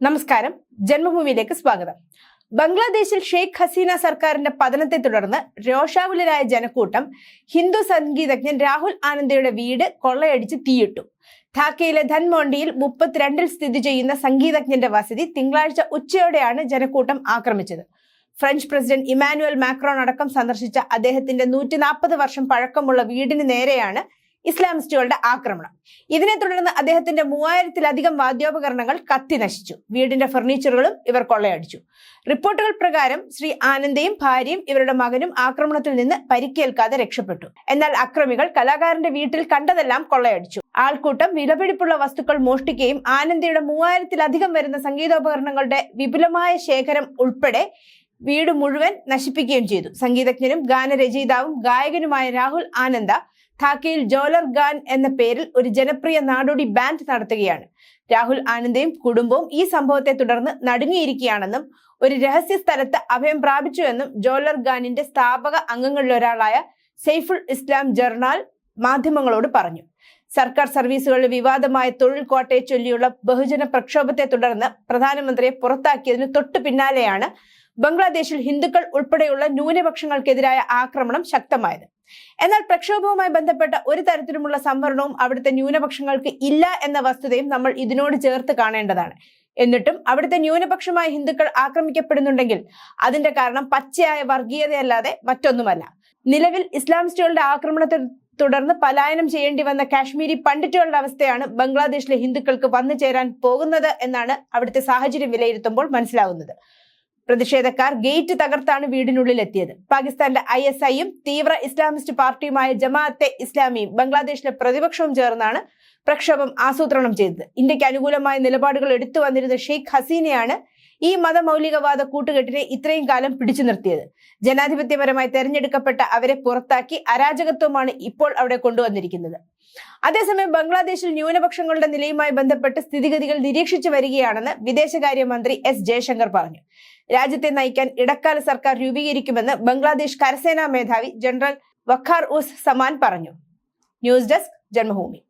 നമസ്കാരം. ജന്മഭൂമിയിലേക്ക് സ്വാഗതം. ബംഗ്ലാദേശിൽ ഷെയ്ഖ് ഹസീന സർക്കാരിന്റെ പതനത്തെ തുടർന്ന് രോഷാകുലരായ ജനക്കൂട്ടം ഹിന്ദു സംഗീതജ്ഞൻ രാഹുൽ ആനന്ദയുടെ വീട് കൊള്ളയടിച്ച് തീയിട്ടു. ധാക്കയിലെ ധൻമോണ്ടിയിൽ മുപ്പത്തിരണ്ടിൽ സ്ഥിതി ചെയ്യുന്ന സംഗീതജ്ഞന്റെ വസതി തിങ്കളാഴ്ച ഉച്ചയോടെയാണ് ജനക്കൂട്ടം ആക്രമിച്ചത്. ഫ്രഞ്ച് പ്രസിഡന്റ് ഇമാനുവൽ മാക്രോൺ അടക്കം സന്ദർശിച്ച അദ്ദേഹത്തിന്റെ നൂറ്റി നാൽപ്പത് വർഷം പഴക്കമുള്ള വീടിന് നേരെയാണ് ഇസ്ലാമിസ്റ്റുകളുടെ ആക്രമണം. ഇതിനെ തുടർന്ന് അദ്ദേഹത്തിന്റെ മൂവായിരത്തിലധികം വാദ്യോപകരണങ്ങൾ കത്തി നശിച്ചു. വീടിന്റെ ഫർണിച്ചറുകളും ഇവർ കൊള്ളയടിച്ചു. റിപ്പോർട്ടുകൾ പ്രകാരം ശ്രീ ആനന്ദയും ഭാര്യയും ഇവരുടെ മകനും ആക്രമണത്തിൽ നിന്ന് പരിക്കേൽക്കാതെ രക്ഷപ്പെട്ടു. എന്നാൽ അക്രമികൾ കലാകാരന്റെ വീട്ടിൽ കണ്ടതെല്ലാം കൊള്ളയടിച്ചു. ആൾക്കൂട്ടം വിലപിടിപ്പുള്ള വസ്തുക്കൾ മോഷ്ടിക്കുകയും ആനന്ദയുടെ മൂവായിരത്തിലധികം വരുന്ന സംഗീതോപകരണങ്ങളുടെ വിപുലമായ ശേഖരം ഉൾപ്പെടെ വീട് മുഴുവൻ നശിപ്പിക്കുകയും ചെയ്തു. സംഗീതജ്ഞനും ഗാനരചയിതാവും ഗായകനുമായ രാഹുൽ ആനന്ദ ധാക്കയിൽ ജോലർ ഗാൻ എന്ന പേരിൽ ഒരു ജനപ്രിയ നാടോടി ബാൻഡ് നടത്തുകയാണ്. രാഹുൽ ആനന്ദയും കുടുംബവും ഈ സംഭവത്തെ തുടർന്ന് നടുങ്ങിയിരിക്കുകയാണെന്നും ഒരു രഹസ്യ സ്ഥലത്ത് അഭയം പ്രാപിച്ചുവെന്നും ജോലർ ഗാനിന്റെ സ്ഥാപക അംഗങ്ങളിലൊരാളായ സെയ്ഫുൾ ഇസ്ലാം ജർണാൽ മാധ്യമങ്ങളോട് പറഞ്ഞു. സർക്കാർ സർവീസുകളിലെ വിവാദമായ തൊഴിൽ കോട്ടയെ ചൊല്ലിയുള്ള ബഹുജന പ്രക്ഷോഭത്തെ തുടർന്ന് പ്രധാനമന്ത്രിയെ പുറത്താക്കിയതിന് തൊട്ടു പിന്നാലെയാണ് ബംഗ്ലാദേശിൽ ഹിന്ദുക്കൾ ഉൾപ്പെടെയുള്ള ന്യൂനപക്ഷങ്ങൾക്കെതിരായ ആക്രമണം ശക്തമായത്. എന്നാൽ പ്രക്ഷോഭവുമായി ബന്ധപ്പെട്ട ഒരു തരത്തിലുമുള്ള സംവരണവും അവിടുത്തെ ന്യൂനപക്ഷങ്ങൾക്ക് ഇല്ല എന്ന വസ്തുതയും നമ്മൾ ഇതിനോട് ചേർത്ത് കാണേണ്ടതാണ്. എന്നിട്ടും അവിടുത്തെ ന്യൂനപക്ഷമായ ഹിന്ദുക്കൾ ആക്രമിക്കപ്പെടുന്നുണ്ടെങ്കിൽ അതിന്റെ കാരണം പച്ചയായ വർഗീയതയല്ലാതെ മറ്റൊന്നുമല്ല. നിലവിൽ ഇസ്ലാമിസ്റ്റുകളുടെ ആക്രമണത്തെ തുടർന്ന് പലായനം ചെയ്യേണ്ടി വന്ന കാശ്മീരി പണ്ഡിറ്റുകളുടെ അവസ്ഥയാണ് ബംഗ്ലാദേശിലെ ഹിന്ദുക്കൾക്ക് വന്നു ചേരാൻ പോകുന്നത് എന്നാണ് അവിടുത്തെ സാഹചര്യം വിലയിരുത്തുമ്പോൾ മനസ്സിലാവുന്നത്. പ്രതിഷേധക്കാർ ഗേറ്റ് തകർത്താണ് വീടിനുള്ളിൽ എത്തിയത് പാകിസ്ഥാന്റെ ഐ എസ് ഐയും തീവ്ര ഇസ്ലാമിസ്റ്റ് പാർട്ടിയുമായ ജമാഅത്തെ ഇസ്ലാമിയും ബംഗ്ലാദേശിലെ പ്രതിപക്ഷവും ചേർന്നാണ് പ്രക്ഷോഭം ആസൂത്രണം ചെയ്തത്. ഇന്ത്യയ്ക്ക് അനുകൂലമായ നിലപാടുകൾ എടുത്തു വന്നിരുന്ന ഷെയ്ഖ് ഹസീനയാണ് ഈ മതമൗലികവാദ കൂട്ടുകെട്ടിനെ ഇത്രയും കാലം പിടിച്ചു നിർത്തിയത്. ജനാധിപത്യപരമായി തെരഞ്ഞെടുക്കപ്പെട്ട അവരെ പുറത്താക്കി അരാജകത്വമാണ് ഇപ്പോൾ അവിടെ കൊണ്ടുവന്നിരിക്കുന്നത്. അതേസമയം ബംഗ്ലാദേശിൽ ന്യൂനപക്ഷങ്ങളുടെ നിലയുമായി ബന്ധപ്പെട്ട് സ്ഥിതിഗതികൾ നിരീക്ഷിച്ചു വരികയാണെന്ന് വിദേശകാര്യമന്ത്രി എസ് ജയശങ്കർ പറഞ്ഞു. രാജ്യത്തെ നയിക്കാൻ ഇടക്കാല സർക്കാർ രൂപീകരിക്കുമെന്ന് ബംഗ്ലാദേശ് കരസേനാ മേധാവി ജനറൽ വഖാർ ഉസ് സമാൻ പറഞ്ഞു. News desk Janmabhumi.